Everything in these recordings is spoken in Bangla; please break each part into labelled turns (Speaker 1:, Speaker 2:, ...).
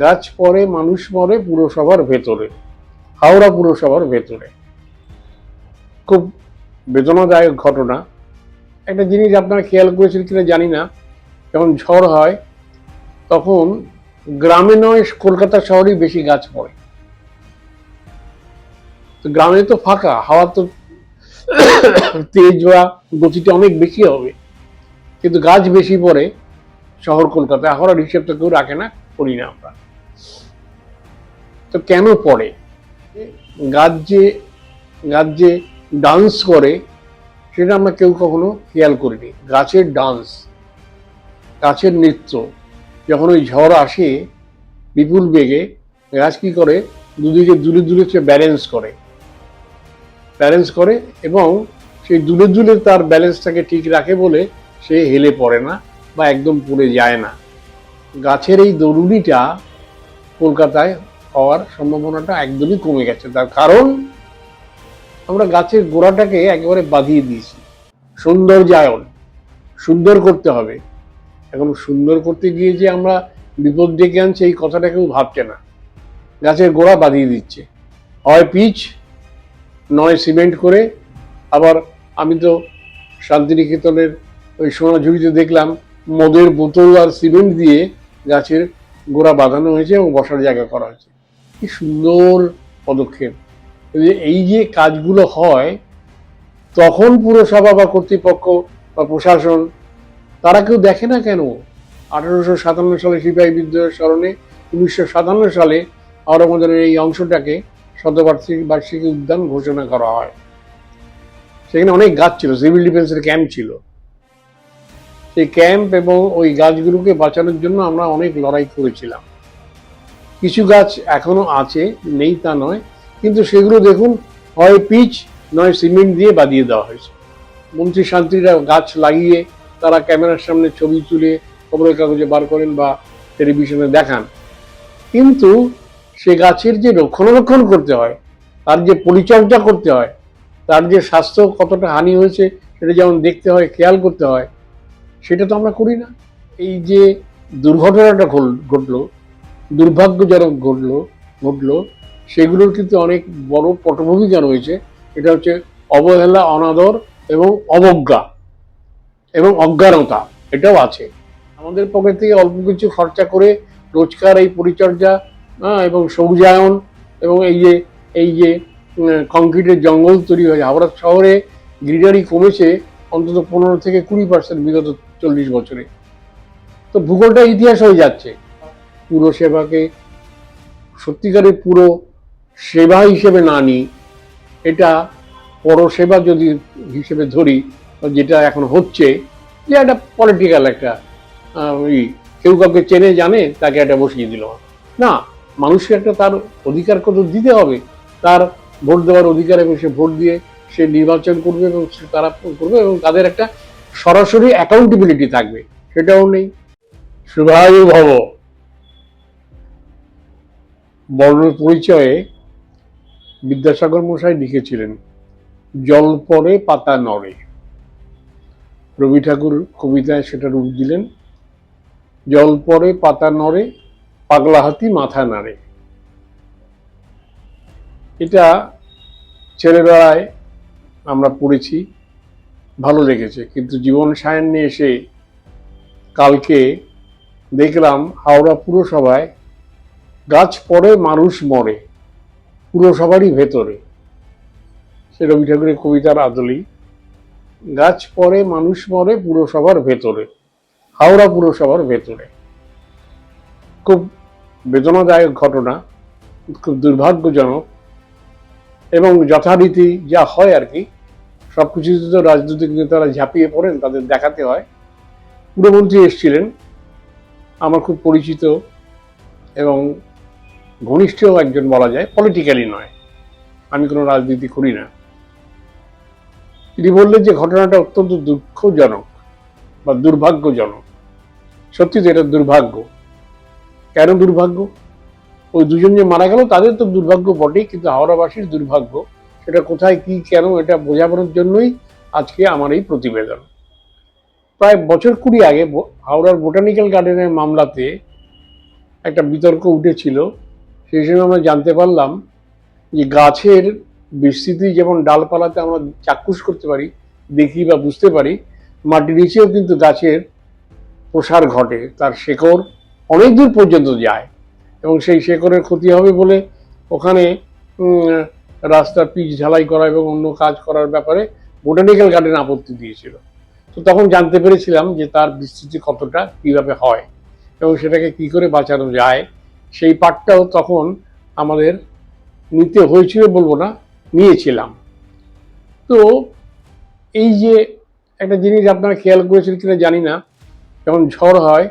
Speaker 1: গাছ পড়ে, মানুষ মরে পুরসভার ভেতরে, হাওড়া পুরসভার ভেতরে। খুব বেদনাদায়ক ঘটনা। একটা জিনিস আপনারা খেয়াল করেছেন কিনা জানি না। যখন ঝড় হয়, তখন গ্রামে নয়, কলকাতা শহরেই বেশি গাছ পড়ে। তো গ্রামে তো ফাঁকা, হাওয়া তো তেজ বা গতিটা অনেক বেশি হবে। কিন্তু গাছ বেশি পড়ে, শহর কলকাতায়। হাওড়ার হিসেব তো কেউ রাখে না। করি না আমরা। তো কেন পড়ে? গাছ যে গাছ যে ডান্স করে, সেটা আমরা কেউ কখনো খেয়াল করিনি। গাছের ডান্স গাছের নৃত্য, যখন ওই ঝড় আসে বিপুল বেগে, গাছ কি করে? দুদিকে দূরে দূরে সে ব্যালেন্স করে। ব্যালেন্স করে এবং সেই দূরে দূরে তার ব্যালেন্সটাকে ঠিক রাখে বলে সে হেলে পড়ে না বা একদম পড়ে যায় না। গাছের এই দরুনিটা কলকাতায় হওয়ার সম্ভাবনাটা একদমই কমে গেছে। তার কারণ, আমরা গাছের গোড়াটাকে একেবারে বাঁধিয়ে দিয়েছি। সুন্দর সৌন্দর্যায়ন, সুন্দর করতে হবে। এখন সুন্দর করতে গিয়ে যে আমরা বিপদ ডেকে আনছি, এই কথাটা কেউ ভাবছে না। গাছের গোড়া বাঁধিয়ে দিচ্ছে। হয় পিচ, নয় সিমেন্ট করে। আবার আমি তো শান্তিনিকেতনের ওই সোনাঝুরিতে দেখলাম, মদের বোতল আর সিমেন্ট দিয়ে গাছের গোড়া বাঁধানো হয়েছে এবং বসার জায়গা করা হয়েছে। কি সুন্দর পদক্ষেপ। এই যে- কাজগুলো হয়, তখন পুরসভা বা কর্তৃপক্ষ বা প্রশাসন, তারা কেউ দেখে না কেন? আঠারোশো সাতান্ন সালে সিপাহী বিদ্রোহের স্মরণে উনিশশো সাতান্ন সালে আওরমদের এই অংশটাকে শতবার্ষিকী বার্ষিকী উদ্যান ঘোষণা করা হয়। সেখানে অনেক গাছ ছিল, সিভিল ডিফেন্সের ক্যাম্প ছিল। সেই ক্যাম্প এবং ওই গাছগুলোকে বাঁচানোর জন্য আমরা অনেক লড়াই করেছিলাম। কিছু গাছ এখনও আছে, নেই তা নয়, কিন্তু সেগুলো দেখুন, হয় পিচ, নয় সিমেন্ট দিয়ে বাঁধিয়ে দেওয়া হয়েছে। মন্ত্রী শান্তিরা গাছ লাগিয়ে তারা ক্যামেরার সামনে ছবি তুলে খবরের কাগজে বার করেন বা টেলিভিশনে দেখান। কিন্তু সে গাছের যে রক্ষণাবেক্ষণ করতে হয়, তার যে পরিচর্যা করতে হয়, তার যে স্বাস্থ্য কতটা হানি হয়েছে, সেটা যেমন দেখতে হয়, খেয়াল করতে হয় সেটা তো আমরা করি না। এই যে দুর্ঘটনাটা ঘটলো দুর্ভাগ্যজনক ঘটলো ঘটলো সেগুলোর কিন্তু অনেক বড় পটভূমিকা রয়েছে এটা হচ্ছে অবহেলা অনাদর এবং অবজ্ঞা এবং অজ্ঞানতা এটাও আছে। আমাদের পকেট থেকে অল্প কিছু খরচা করে রোজকার এই পরিচর্যা হ্যাঁ, এবং সবুজায়ন এবং এই যে এই যে কংক্রিটের জঙ্গল তৈরি হয়েছে হাওড়া শহরে গ্রিনারি কমেছে অন্তত পনেরো থেকে কুড়ি পার্সেন্ট বিগত চল্লিশ বছরে। তো ভূগোলটা ইতিহাস হয়ে যাচ্ছে। পুরো সেবাকে সত্যিকারের পুরো সেবা হিসেবে না নিই, এটা পরসেবা যদি হিসেবে ধরি যেটা এখন হচ্ছে, যে একটা পলিটিক্যাল একটা ওই কেউ কাউকে চেনে, জানে, তাকে একটা বসিয়ে দিল না, মানুষকে একটা তার অধিকার কত দিতে হবে? তার ভোট দেওয়ার অধিকার এবং সে ভোট দিয়ে সে নির্বাচন করবে এবং তারা করবে এবং তাদের একটা সরাসরি অ্যাকাউন্টেবিলিটি থাকবে, সেটাও নেই। শুভায়ু ভব বর্ণ পরিচয়ে বিদ্যাসাগর মশাই লিখেছিলেন, জল পরে পাতা নড়ে। রবি ঠাকুর কবিতায় সেটা রূপ দিলেন, জল পরে পাতা নড়ে, পাগলা হাতি মাথা নাড়ে। এটা ছেলেবেলায় আমরা পড়েছি। ভালো লেগেছে, কিন্তু জীবন সায়নে এসে কালকে দেখলাম হাওড়া পুরসভায় গাছ পড়ে, মানুষ মরে, পুরসভারই ভেতরে। সে রবি ঠাকুরের কবিতার আদলি গাছ পড়ে, মানুষ মরে, পুরসভার ভেতরে, হাওড়া পুরসভার ভেতরে। খুব বেদনাদায়ক ঘটনা, খুব দুর্ভাগ্যজনক, এবং যথারীতি যা হয় আর কি সব কিছুতে তো রাজনৈতিক নেতারা ঝাঁপিয়ে পড়েন, তাদের দেখাতে হয়। পুরমন্ত্রী এসছিলেন, আমার খুব পরিচিত এবং ঘনিষ্ঠ একজন বলা যায় পলিটিক্যালি নয়। আমি কোনো রাজনীতি করি না। তিনি বললেন যে ঘটনাটা অত্যন্ত দুঃখজনক বা দুর্ভাগ্যজনক। সত্যি তো এটা দুর্ভাগ্য। কেন দুর্ভাগ্য? ওই দুজন যে মারা গেল, তাদের তো দুর্ভাগ্য বটেই, কিন্তু হাওড়াবাসীর দুর্ভাগ্য সেটা কোথায় কি, কেন, এটা বোঝানোর জন্যই আজকে আমার এই প্রতিবেদন। প্রায় বছর কুড়ি আগে হাওড়ার বোটানিক্যাল গার্ডেনের মামলাতে একটা বিতর্ক উঠেছিল। সেই সময় আমরা জানতে পারলাম যে গাছের বিস্তৃতি যেমন ডালপালাতে আমরা চাক্ষুষ করতে পারি, দেখি বা বুঝতে পারি, মাটির নিচেও কিন্তু গাছের প্রসার ঘটে, তার শেকড় অনেক দূর পর্যন্ত যায় এবং সেই শেকড়ের ক্ষতি হবে বলে ওখানে উম, রাস্তার পিচ ঢালাই করা এবং অন্য কাজ করার ব্যাপারে বোটানিক্যাল গার্ডেন আপত্তি দিয়েছিল। তো তখন জানতে পেরেছিলাম যে তার বিস্তৃতি কতটা কীভাবে হয় এবং সেটাকে কি করে বাঁচানো যায়। সেই পাঠটাও তখন আমাদের নিতে হয়েছিল বলব না নিয়েছিলাম। তো এই যে একটা জিনিস আপনারা খেয়াল করেছেন কিনা জানি না যখন ঝড় হয়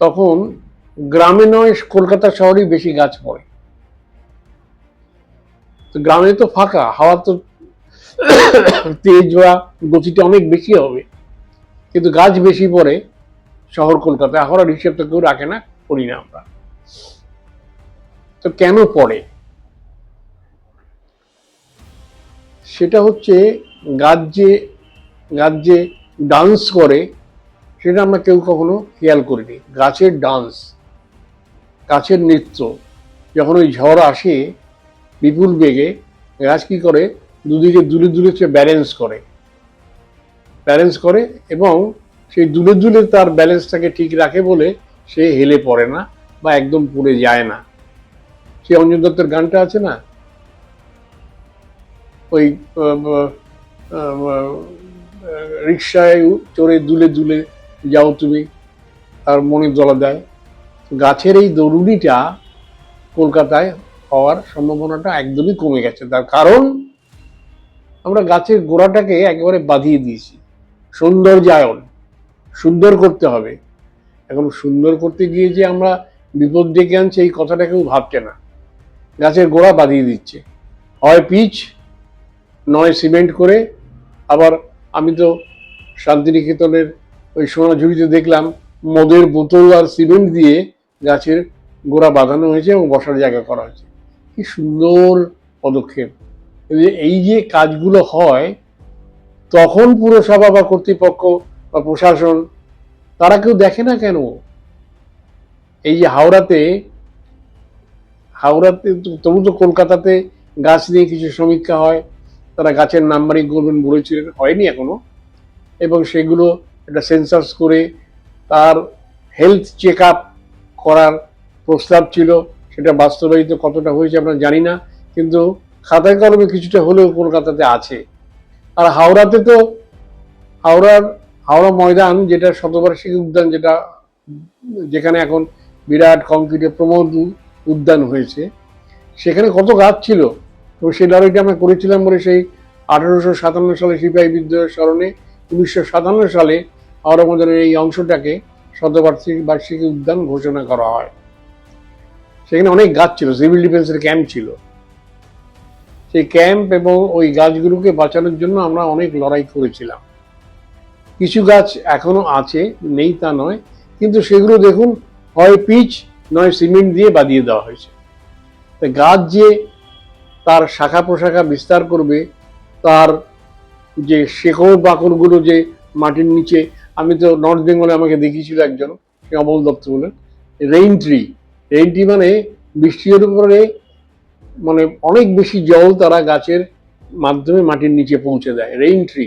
Speaker 1: তখন গ্রামে নয় কলকাতা শহরেই বেশি গাছ পড়ে। তো গ্রামে তো ফাঁকা, হাওয়া তো তেজ বা গতিটা অনেক বেশি হবে। কিন্তু গাছ বেশি পড়ে শহর কলকাতায় এখন আর হিসেব তো কেউ রাখে না, করি না আমরা। তো কেন পড়ে? সেটা হচ্ছে গাছ যে গাছ যে ডান্স করে, সেটা আমরা কেউ কখনো খেয়াল করিনি। গাছের ডান্স গাছের নৃত্য, যখন ওই ঝড় আসে বিপুল বেগে গাছ কি করে? দুদিকে দুলে দুলে সে ব্যালেন্স করে। ব্যালেন্স করে এবং সেই দুলে দুলে তার ব্যালেন্সটাকে ঠিক রাখে বলে সে হেলে পড়ে না বা একদম পড়ে যায় না। সে অঞ্জন দত্তের গানটা আছে না? ওই রিক্সায় চড়ে দুলে দুলে যাও তুমি, তার মনে দলা দেয়। গাছের এই দরুনিটা কলকাতায় হওয়ার সম্ভাবনাটা একদমই কমে গেছে। তার কারণ, আমরা গাছের গোড়াটাকে একেবারে বাঁধিয়ে দিয়েছি। সৌন্দর্যায়ন সুন্দর করতে হবে। এখন সুন্দর করতে গিয়ে যে আমরা বিপদ ডেকে আনছে, এই কথাটা কেউ ভাবছে না। গাছের গোড়া বাঁধিয়ে দিচ্ছে। হয় পিচ, নয় সিমেন্ট করে। আবার আমি তো শান্তিনিকেতনের ওই সোনাঝুরিতে দেখলাম, মদের বোতল আর সিমেন্ট দিয়ে গাছের গোড়া বাঁধানো হয়েছে এবং বসার জায়গা করা হয়েছে। কি সুন্দর পদক্ষেপ। এই যে- কাজগুলো হয়, তখন পুরসভা বা কর্তৃপক্ষ বা প্রশাসন, তারা কেউ দেখে না কেন? এই যে হাওড়াতে হাওড়াতে তবু তো কলকাতাতে গাছ নিয়ে কিছু সমীক্ষা হয়, তারা গাছের নাম্বারিং করবেন বলেছিলেন, হয়নি এখনও। এবং সেগুলো একটা সেন্সাস করে তার হেলথ চেক করার প্রস্তাব ছিল। সেটা বাস্তবায়িত কতটা হয়েছে আমরা জানি না, কিন্তু খাতায় কলমে কিছুটা হলেও কলকাতাতে আছে। আর হাওড়াতে তো হাওড়ার হাওড়া ময়দান যেটা শতবার্ষিকী উদ্যান, যেটা যেখানে এখন বিরাট কংক্রিটের প্রমোদ উদ্যান হয়েছে, সেখানে কত গাছ ছিল? তো সেই লড়াইটা আমরা করেছিলাম বলে সেই আঠারোশো সাতান্ন সালে সিপাহী বিদ্রোহের স্মরণে উনিশশো সাতান্ন সালে হাওড়া ময়দানের এই অংশটাকে শতবার্ষিক, বার্ষিকী উদ্যান ঘোষণা করা হয়। সেখানে অনেক গাছ ছিল সিভিল ডিফেন্সের ক্যাম্প ছিল। সেই ক্যাম্প এবং ওই গাছগুলোকে বাঁচানোর জন্য আমরা অনেক লড়াই করেছিলাম। কিছু গাছ এখনও আছে, নেই তা নয়, কিন্তু সেগুলো দেখুন, হয় পিচ, নয় সিমেন্ট দিয়ে বাঁধিয়ে দেওয়া হয়েছে। গাছ যে তার শাখা প্রশাখা বিস্তার করবে, তার যে শেকড় বাকড়গুলো যে মাটির নিচে, আমি তো নর্থ বেঙ্গলে আমাকে দেখিয়েছিল একজন অমল দত্ত বলে রেইন ট্রি রেইন ট্রি মানে বৃষ্টির উপরে মানে অনেক বেশি জল তারা গাছের মাধ্যমে মাটির নিচে পৌঁছে দেয় রেইন ট্রি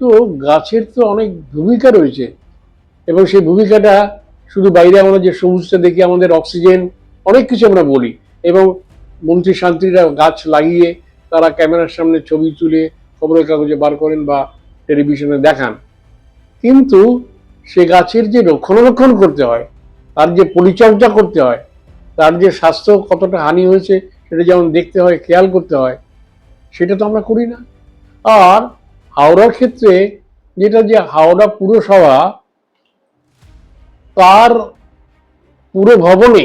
Speaker 1: তো গাছের তো অনেক ভূমিকা রয়েছে এবং সেই ভূমিকাটা শুধু বাইরে আমরা যে সবুজটা দেখি, আমাদের অক্সিজেন অনেক কিছু আমরা বলি এবং মন্ত্রী শান্তিরা গাছ লাগিয়ে তারা ক্যামেরার সামনে ছবি তুলে খবরের কাগজে বার করেন বা টেলিভিশনে দেখান। কিন্তু সে গাছের যে রক্ষণাবেক্ষণ করতে হয় তার যে পরিচর্যা করতে হয়, তার যে স্বাস্থ্য কতটা হানি হয়েছে, সেটা যেমন দেখতে হয়, খেয়াল করতে হয়, সেটা তো আমরা করি না। আর হাওড়ার ক্ষেত্রে যেটা যে হাওড়া পুরসভা, তার পুরো ভবনে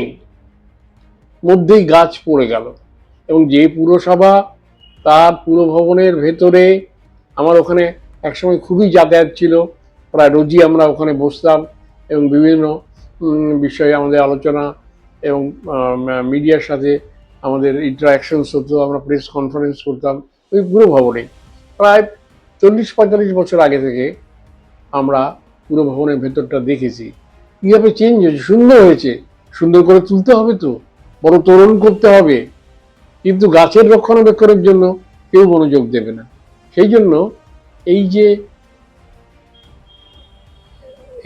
Speaker 1: মধ্যেই গাছ পড়ে গেল। এবং যে পুরসভা, তার পুরো ভবনের ভেতরে আমার ওখানে একসময় খুবই যাতায়াত ছিল। প্রায় রোজই আমরা ওখানে বসতাম এবং বিভিন্ন বিষয়ে আমাদের আলোচনা এবং মিডিয়ার সাথে আমাদের ইন্টারাকশনস হতো, আমরা প্রেস কনফারেন্স করতাম, ওই পুরো ভবনে প্রায় চল্লিশ পঁয়তাল্লিশ বছর আগে থেকে আমরা পুরো ভবনের ভেতরটা দেখেছি। কীভাবে চেঞ্জ হয়েছে? সুন্দর হয়েছে। সুন্দর করে তুলতে হবে তো, বড় তোরণ করতে হবে। কিন্তু গাছের রক্ষণাবেক্ষণের জন্য কেউ মনোযোগ দেবে না। সেই জন্য এই যে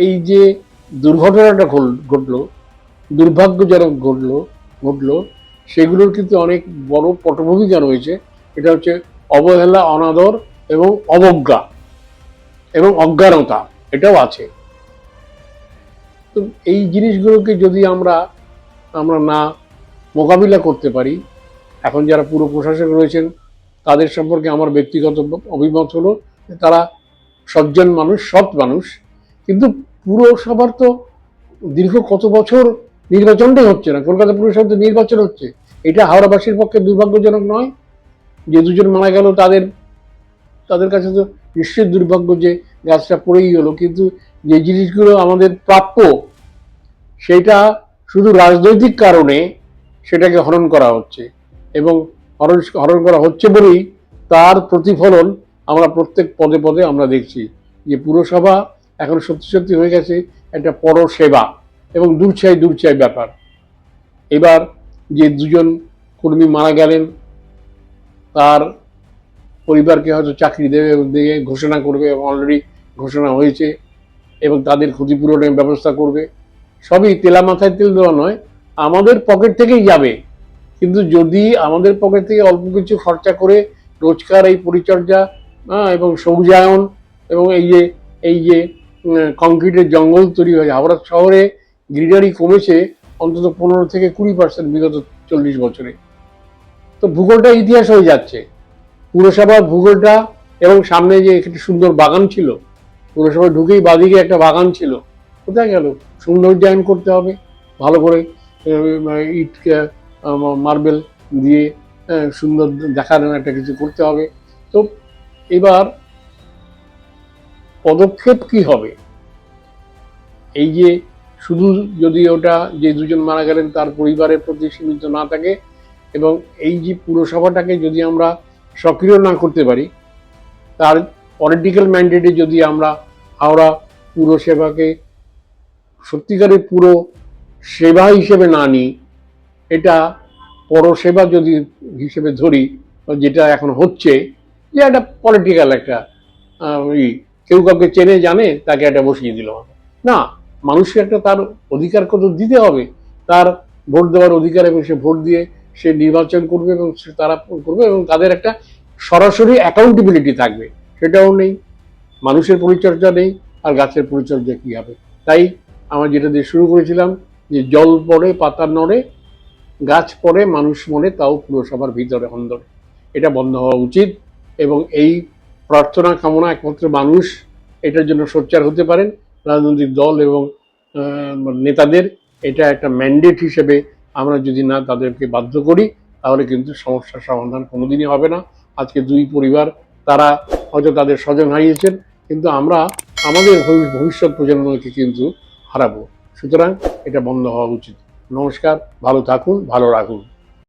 Speaker 1: এই যে দুর্ঘটনাটা ঘটলো দুর্ভাগ্যজনক ঘটলো ঘটলো। সেগুলোর কিন্তু অনেক বড় পটভূমিকা রয়েছে এটা হচ্ছে অবহেলা, অনাদর এবং অবজ্ঞা এবং অজ্ঞানতা, এটাও আছে। তো এই জিনিসগুলোকে যদি আমরা আমরা না মোকাবিলা করতে পারি, এখন যারা পুরো প্রশাসক রয়েছেন, তাদের সম্পর্কে আমার ব্যক্তিগত অভিমত হলো তারা সজ্জন মানুষ, সৎ মানুষ। কিন্তু পুরসভার তো দীর্ঘ কত বছর নির্বাচনটাই হচ্ছে না, কলকাতা পুরসভা তো নির্বাচন হচ্ছে। এটা হাওড়াবাসীর পক্ষে দুর্ভাগ্যজনক নয় যে দুজন মারা গেল, তাদের তাদের কাছে তো নিশ্চয়ই দুর্ভাগ্য যে গাছটা পড়েই গেল। কিন্তু যে জিনিসগুলো আমাদের প্রাপ্য, সেটা শুধু রাজনৈতিক কারণে সেটাকে হরণ করা হচ্ছে এবং হরণ হরণ করা হচ্ছে বলেই তার প্রতিফলন আমরা প্রত্যেক পদে পদে আমরা দেখছি যে পুরসভা এখন সত্যি সত্যি হয়ে গেছে একটা পরসেবা এবং দূরছাই দূরছাই ব্যাপার। এবার যে দুজন কর্মী মারা গেলেন তার পরিবারকে হয়তো চাকরি দেবে দিয়ে ঘোষণা করবে এবং অলরেডি ঘোষণা হয়েছে এবং তাদের ক্ষতিপূরণের ব্যবস্থা করবে। সবই তেলা মাথায় তেল দেওয়া নয় আমাদের পকেট থেকেই যাবে। কিন্তু যদি আমাদের পকেট থেকে অল্প কিছু খরচা করে রোজকার এই পরিচর্যা হ্যাঁ, এবং সবুজায়ন এবং এই যে এই যে কংক্রিটের জঙ্গল তৈরি হয়েছে হাওড়া শহরে গ্রিনারি কমেছে অন্তত পনেরো থেকে কুড়ি পার্সেন্ট বিগত চল্লিশ বছরে। তো ভূগোলটা ইতিহাস হয়ে যাচ্ছে। পুরসভার ভূগোলটা এবং সামনে যে একটি সুন্দর বাগান ছিল পুরসভা ঢুকেই বাদিকে একটা বাগান ছিল, কোথায় গেল? সুন্দর সৌন্দর্যায়ন করতে হবে, ভালো করে ইট মার্বেল দিয়ে সুন্দর দেখার একটা কিছু করতে হবে। তো এবার পদক্ষেপ কি হবে? এই যে শুধু যদি ওটা যে দুজন মারা গেলেন তার পরিবারের প্রতি সীমিত না থাকে এবং এই যে পুরসভাটাকে যদি আমরা সক্রিয় না করতে পারি তার পলিটিক্যাল ম্যান্ডেটে যদি আমরা হাওড়া পুরসেবাকে সত্যিকারের পুরো সেবা হিসেবে না নিই এটা পরসেবা যদি হিসেবে ধরি যেটা এখন হচ্ছে যে একটা পলিটিক্যাল একটা ই, কেউ কাউকে চেনে, জানে, তাকে একটা বসিয়ে দিল না, মানুষকে একটা তার অধিকার কত দিতে হবে, তার ভোট দেওয়ার অধিকার এবং সে ভোট দিয়ে সে নির্বাচন করবে এবং সে তারা করবে এবং তাদের একটা সরাসরি অ্যাকাউন্টেবিলিটি থাকবে। সেটাও নেই, মানুষের পরিচর্যা নেই, আর গাছের পরিচর্যা কি হবে? তাই আমরা যেটা দিয়ে শুরু করেছিলাম, যে জল পড়ে, পাতা নড়ে, গাছ পড়ে, মানুষ মরে, তাও পুরসভার ভিতরে অন্দরে এটা বন্ধ হওয়া উচিত এবং এই প্রার্থনা, কামনা একমাত্র মানুষ, এটার জন্য সোচ্চার হতে পারেন রাজনৈতিক দল এবং নেতাদের। এটা একটা ম্যান্ডেট হিসেবে আমরা যদি না তাদেরকে বাধ্য করি, তাহলে কিন্তু সমস্যার সমাধান কোনোদিনই হবে না। আজকে দুই পরিবার, তারা হয়তো তাদের স্বজন হারিয়েছেন, কিন্তু আমরা আমাদের ভবি- ভবিষ্যৎ প্রজন্মকে কিন্তু হারাবো। সুতরাং এটা বন্ধ হওয়া উচিত। নমস্কার, ভালো থাকুন, ভালো রাখুন।